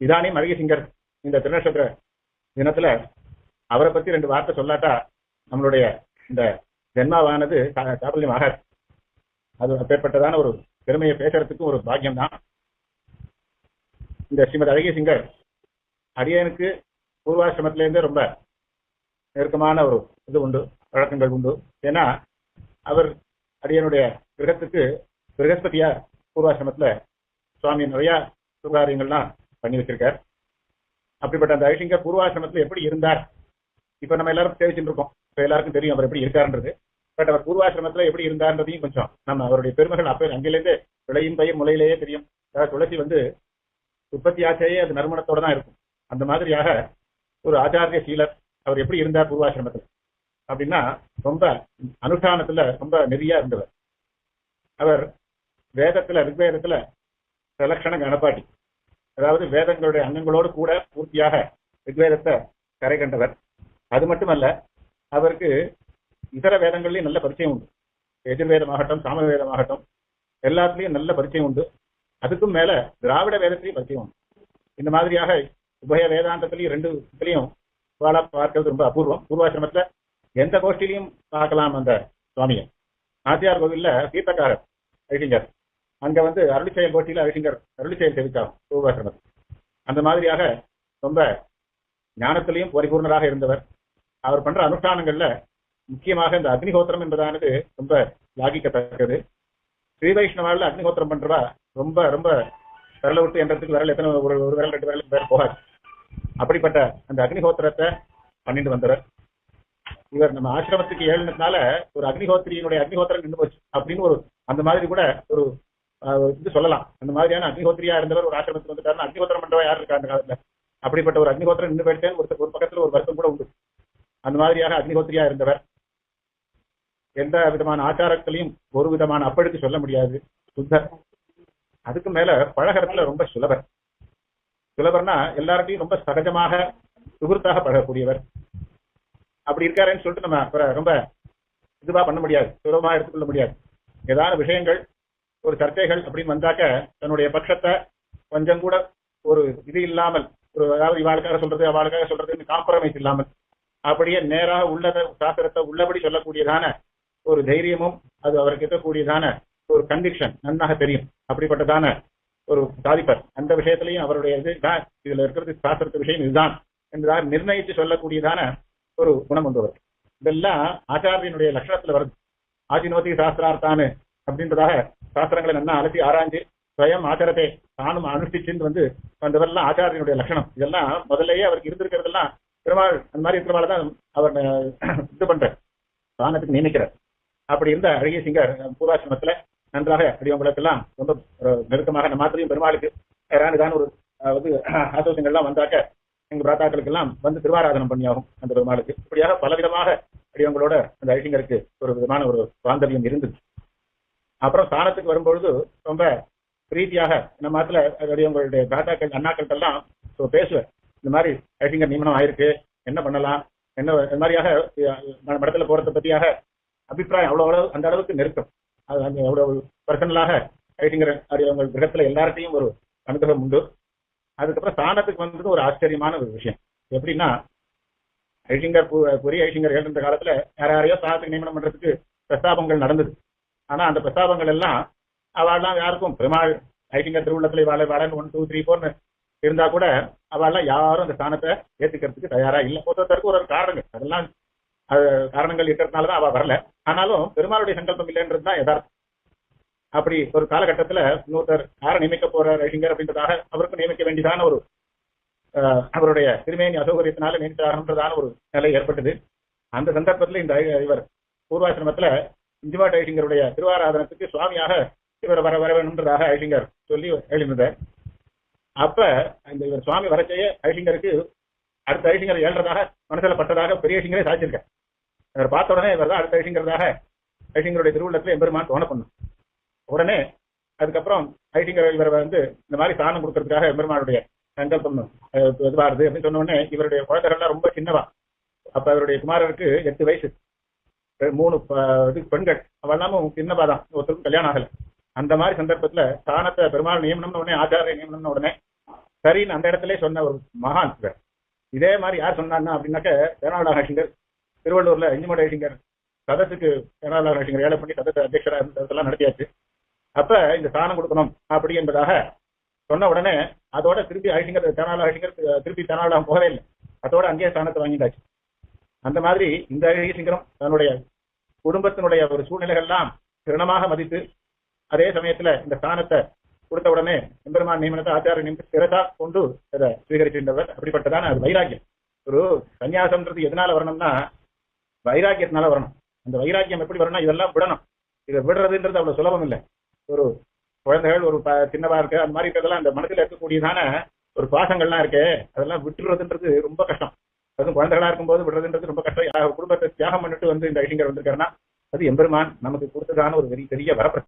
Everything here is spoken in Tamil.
இதானே மருகசிங்கர் இந்த திருநட்சத்திர தினத்துல அவரை பத்தி ரெண்டு வார்த்தை சொல்லாட்டா நம்மளுடைய இந்த ஜென்மாவானது சா- அது அப்பேற்பட்டதான ஒரு பெருமையை பேசுறதுக்கு ஒரு பாக்கியம் தான் இந்த ஸ்ரீமதி அழகிய சிங்கர் அரியனுக்கு பூர்வாசிரமத்திலேருந்தே ரொம்ப நெருக்கமான ஒரு இது உண்டு வழக்கங்கள் உண்டு. ஏன்னா அவர் அரியனுடைய கிரகத்துக்கு கிரகஸ்பதியா பூர்வாசிரமத்துல சுவாமி நிறைய சுகாரியங்கள்லாம் பண்ணி வச்சிருக்கார். அப்படிப்பட்ட அந்த அழிசிங்கர் பூர்வாசிரமத்தில் எப்படி இருந்தார்? இப்ப நம்ம எல்லாரும் தெரிவிச்சுட்டு இருக்கோம். இப்போ எல்லாருக்கும் தெரியும் அவர் எப்படி இருக்காருன்றது. பட் அவர் பூர்வாசிரமத்தில் எப்படி இருந்தார்ன்றதையும் கொஞ்சம் நம்ம அவருடைய பெருமைகள் அப்போ அங்கிலேருந்து விளையும் பயிர் முளையிலேயே தெரியும். துளசி வந்து உற்பத்தி ஆச்சையே அது நறுமணத்தோட தான் இருக்கும். அந்த மாதிரியாக ஒரு ஆச்சாரிய சீலர் அவர் எப்படி இருந்தார் பூர்வாசிரமத்தில்? அப்படின்னா ரொம்ப அனுஷ்டானத்துல ரொம்ப நெறியா இருந்தவர். அவர் வேதத்துல ரிக்வேதத்துல சலக்ஷண கணப்பாட்டி. அதாவது வேதங்களுடைய அங்கங்களோடு கூட பூர்த்தியாக ரிக்வேதத்தை கரை கண்டவர். அது மட்டுமல்ல அவருக்கு இதர வேதங்கள்லையும் நல்ல பரிச்சயம் உண்டு. எதிர்வேதமாகட்டும் சாமவேதமாகட்டும் எல்லாத்துலேயும் நல்ல பரிச்சயம் உண்டு. அதுக்கும் மேல திராவிட வேதத்திலையும் பரிச்சயம் உண்டு. இந்த மாதிரியாக உபய வேதாந்தத்திலையும் ரெண்டு இதுலையும் வாழ பார்க்கிறது ரொம்ப அபூர்வம். பூர்வாசிரமத்துல எந்த கோஷ்டிலையும் பார்க்கலாம் அந்த சுவாமியை. நாச்சியார் கோவில்ல தீர்த்தக்காரர் ஐசிங்கர் அங்க வந்து அருளிச்செயல் போட்டியில ஐசிங்கர் அருளிச்செயல் தெரிவித்தார் பூர்வாசிரமத்தில் அந்த மாதிரியாக ரொம்ப ஞானத்திலையும் பரிபூர்ணராக இருந்தவர். அவர் பண்ற அனுஷ்டானங்கள்ல முக்கியமாக இந்த அக்னிஹோத்திரம் என்பதானது ரொம்ப யாகிக்கத்தக்கது ஸ்ரீ வைஷ்ணவால அக்னிஹோத்திரம் பண்றவா ரொம்ப ரொம்ப விரல விட்டு என்றதுக்கு விரல் எத்தனை ஒரு ஒரு விரல் ரெண்டு விரல் பேர் போகாது. அப்படிப்பட்ட அந்த அக்னிஹோத்திரத்தை பண்ணிட்டு வந்தவர். இவர் நம்ம ஆசிரமத்துக்கு ஏழுனதுனால ஒரு அக்னிஹோத்திரியினுடைய அக்னிஹோத்திரம் நின்று போச்சு. அப்படின்னு ஒரு அந்த மாதிரி கூட ஒரு இது சொல்லலாம். அந்த மாதிரியான அக்னிஹோத்திரியா இருந்தவர் ஒரு ஆசிரமத்துக்கு வந்துட்டாருன்னா அக்னிஹோத்திரம் பண்றவா யார் இருக்கா அந்த காலத்துல? அப்படிப்பட்ட ஒரு அக்னிஹோத்திரம் நின்று போயிட்டேன் ஒரு ஒரு பக்கத்துல ஒரு வருத்தம் கூட உண்டு. அந்த மாதிரியாக அக்னிஹோத்திரியா இருந்தவர் எந்த விதமான ஆச்சாரத்திலையும் ஒரு விதமான அப்பழுக்கு சொல்ல முடியாது. சுத்தர் அதுக்கு மேல பழகறதுல ரொம்ப சுலபர். சுலபர்னா எல்லார்ட்டையும் ரொம்ப சகஜமாக சுகுர்த்தாக பழகக்கூடியவர். அப்படி இருக்காருன்னு சொல்லிட்டு நம்ம ரொம்ப இதுவா பண்ண முடியாது. சுலபமா எடுத்துக்கொள்ள முடியாது. ஏதாவது விஷயங்கள் ஒரு சர்ச்சைகள் அப்படின்னு வந்தாக்க தன்னுடைய பட்சத்தை கொஞ்சம் கூட ஒரு இது இல்லாமல் ஒரு அதாவது இவாளுக்காக சொல்றது அவளுக்காக சொல்றதுன்னு காம்ப்ரமைஸ் இல்லாமல் அப்படியே நேராக உள்ளத சாஸ்திரத்தை உள்ளபடி சொல்லக்கூடியதான ஒரு தைரியமும் அது அவருக்கு இருக்கக்கூடியதான ஒரு கன்விக்ஷன் நன்னாக தெரியும். அப்படிப்பட்டதான ஒரு சாதிப்பர். அந்த விஷயத்திலையும் அவருடைய இது தான். இதுல இருக்கிறது சாஸ்திரத்து விஷயம் இதுதான் என்பதாக நிர்ணயித்து சொல்லக்கூடியதான ஒரு குணம் கொண்டு இதெல்லாம் ஆச்சாரியனுடைய லட்சணத்துல வருது. ஆதினோதி சாஸ்திரார்த்தான்னு அப்படின்றதாக சாஸ்திரங்களை நல்லா அலசி ஆராய்ஞ்சு ஸ்வயம் ஆச்சாரத்தை தானும் அனுஷ்டிச்சுன்னு வந்து வந்தவரெல்லாம் ஆச்சாரியனுடைய லட்சணம். இதெல்லாம் முதல்லயே அவருக்கு இருந்திருக்கிறதெல்லாம் பெருமாள் அந்த மாதிரி இருக்கிறவாள் தான் அவர் இது பண்ற தானத்துக்கு நியமிக்கிறார். அப்படி இருந்த அழகிய சிங்கர் பூராசிரமத்துல நன்றாக அடியவங்களுக்கெல்லாம் ரொம்ப நெருக்கமாக நம்ம மாத்திரையும் பெருமாளுக்கு யாரானுதான் ஒரு வந்து ஆசோசங்கள்லாம் வந்தாக்க எங்க பிராத்தாக்களுக்கு எல்லாம் வந்து திருவாராதனம் பண்ணியாகும் அந்த பெருமாளுக்கு. இப்படியாக பலவிதமாக அடிவங்களோட அந்த அழிசிங்கருக்கு ஒரு விதமான ஒரு பாந்தவியம் இருந்தது அப்புறம் ஸ்தானத்துக்கு வரும்பொழுது ரொம்ப பிரீத்தியாக நம்ம அதோடைய உங்களுடைய தாத்தாக்கள் அண்ணாக்கள் எல்லாம் ஸோ பேசுவேன். இந்த மாதிரி அழிசிங்கர் நியமனம் ஆயிருக்கு என்ன பண்ணலாம் என்ன இந்த மாதிரியாக மடத்துல போறத பத்தியாக அபிப்பிராயம் அவ்வளோ அளவு அந்த அளவுக்கு நெருக்கம். அது அந்த அவ்வளவு பர்சனலாக ஐட்டிங்கிற உங்கள் கிரகத்துல எல்லார்ட்டையும் ஒரு அனுகிரகம் உண்டு. அதுக்கப்புறம் ஸ்தானத்துக்கு வந்தது ஒரு ஆச்சரியமான ஒரு விஷயம். எப்படின்னா ஐட்டிங்கர் புரிய ஐட்டிங்கர் எழுந்த காலத்துல யார் யாரையோ ஸ்தானத்துக்கு நியமனம் பண்றதுக்கு பிரஸ்தாபங்கள் நடந்தது. ஆனா அந்த பிரஸ்தாபங்கள் எல்லாம் அவள்லாம் யாருக்கும் பெருமாள் ஐட்டிங்கர் திருவுள்ளத்துல வாழ வாழன்னு ஒன் டூ த்ரீ ஃபோர்னு இருந்தா கூட அவள்லாம் யாரும் அந்த ஸ்தானத்தை ஏத்துக்கிறதுக்கு தயாரா இல்லை. ஒருத்தருக்கு ஒரு ஒரு காரணங்கள். அதெல்லாம் அது காரணங்கள் இருக்கிறதுனால தான் அவ வரல. ஆனாலும் பெருமாளுடைய சங்கல்பம் இல்லைன்றது தான் யதார்த்தம். அப்படி ஒரு காலகட்டத்துல இன்னொருத்தர் யாரை நியமிக்க போற ரைடிங்கர் அப்படின்றதாக அவருக்கும் நியமிக்க வேண்டியதான ஒரு அவருடைய திருமேனி அசௌகரியத்தினால நியமித்தாகன்றதான ஒரு நிலை ஏற்பட்டது. அந்த சந்தர்ப்பத்துல இந்த இவர் பூர்வாசிரமத்துல இந்திவா ஐசிங்கருடைய திருவாராதனத்துக்கு சுவாமியாக இவர் வர வர வேணுன்றதாக ஐசிங்கர் சொல்லி எழுந்தார் அப்ப இந்த இவர் சுவாமி வரச்சைய ஐசிங்கருக்கு அடுத்த ஐசிங்கர் ஏழ்றதாக மனசுல பட்டதாக பெரிய ஐசிங்கரே சாதிச்சிருக்கார். இவர் பார்த்த உடனே இவர் தான் அடுத்த ஐசிங்கரதாக ஐசிங்கருடைய திருவுள்ளத்துல எம்பெருமான் தோண பண்ணும் உடனே அதுக்கப்புறம் ஐசிங்கர் இவர் வந்து இந்த மாதிரி தானம் கொடுக்கறதுக்காக எம்பெருமானுடைய சங்கல்பம் அஹ், இதுவாருது அப்படின்னு சொன்ன உடனே இவருடைய குழந்தைகள்லாம் ரொம்ப சின்னவா. அப்ப அவருடைய குமாரருக்கு எட்டு வயசு. மூணு இது பெண்கள். அவெல்லாமும் சின்னவா தான் ஒருத்தருக்கும் கல்யாணம் ஆகல. அந்த மாதிரி சந்தர்ப்பத்துல ஸ்தானத்தை பெருமாள் நியமனம்னு உடனே ஆச்சாரிய நியமனம்னு உடனே சரின்னு அந்த இடத்துல சொன்ன ஒரு மகான் இவர். இதே மாதிரி யார் சொன்னான்னா அப்படின்னாக்க தேனாவளா ஹரிசிங்கர் திருவள்ளூர்ல இஞ்சிமடை ஹரிசிங்கர் சதத்துக்கு தேனாவளா ஹரிசிங்கர் ஏழை பண்ணி சதத்து அத்தியட்சரா இருந்ததெல்லாம் நடத்தியாச்சு. அப்ப இந்த ஸ்தானம் கொடுக்கணும் அப்படி என்பதாக சொன்ன உடனே அதோட திருப்பி ஹசிங்கர் தேனாவளா ஹசிங்கர் திருப்பி தேனாவளா போகவே இல்லை. அதோட அங்கேயே ஸ்தானத்தை வாங்கிட்டாச்சு. அந்த மாதிரி இந்த ஹரிசிங்கரும் தன்னுடைய குடும்பத்தினுடைய ஒரு சூழ்நிலைகள்லாம் திருணமாக மதித்து அதே சமயத்துல இந்த ஸ்தானத்தை கொடுத்த உடனே எம்பெருமான் நியமனத்தை ஆச்சாரிய நியமனத்தை சிறதா கொண்டு அதை சுவீகரிச்சிருந்தவர் அப்படிப்பட்டதான அது வைராக்கியம். ஒரு சன்னியாசம்ன்றது எதனால வரணும்னா வைராக்கியத்தினால வரணும். அந்த வைராக்கியம் எப்படி வரணும் இதெல்லாம் விடணும். இதை விடுறதுன்றது அவ்வளவு சுலபம் இல்லை. ஒரு குழந்தைகள் ஒரு ப- சின்னவா இருக்கு அந்த மாதிரி இருக்கிறதெல்லாம் அந்த மனதில் இருக்கக்கூடியதான ஒரு பாசங்கள்லாம் இருக்கு அதெல்லாம் விட்டுறதுன்றது ரொம்ப கஷ்டம். அதுவும் குழந்தைகளா இருக்கும்போது விடுறதுன்றது ரொம்ப கஷ்டம். குடும்பத்தை தியாகம் பண்ணிட்டு வந்து இந்த ஐடிங்கர் வந்திருக்காருன்னா அது எம்பெருமான் நமக்கு கொடுத்ததான ஒரு பெரிய பெரிய வரப்பிரசாதம்.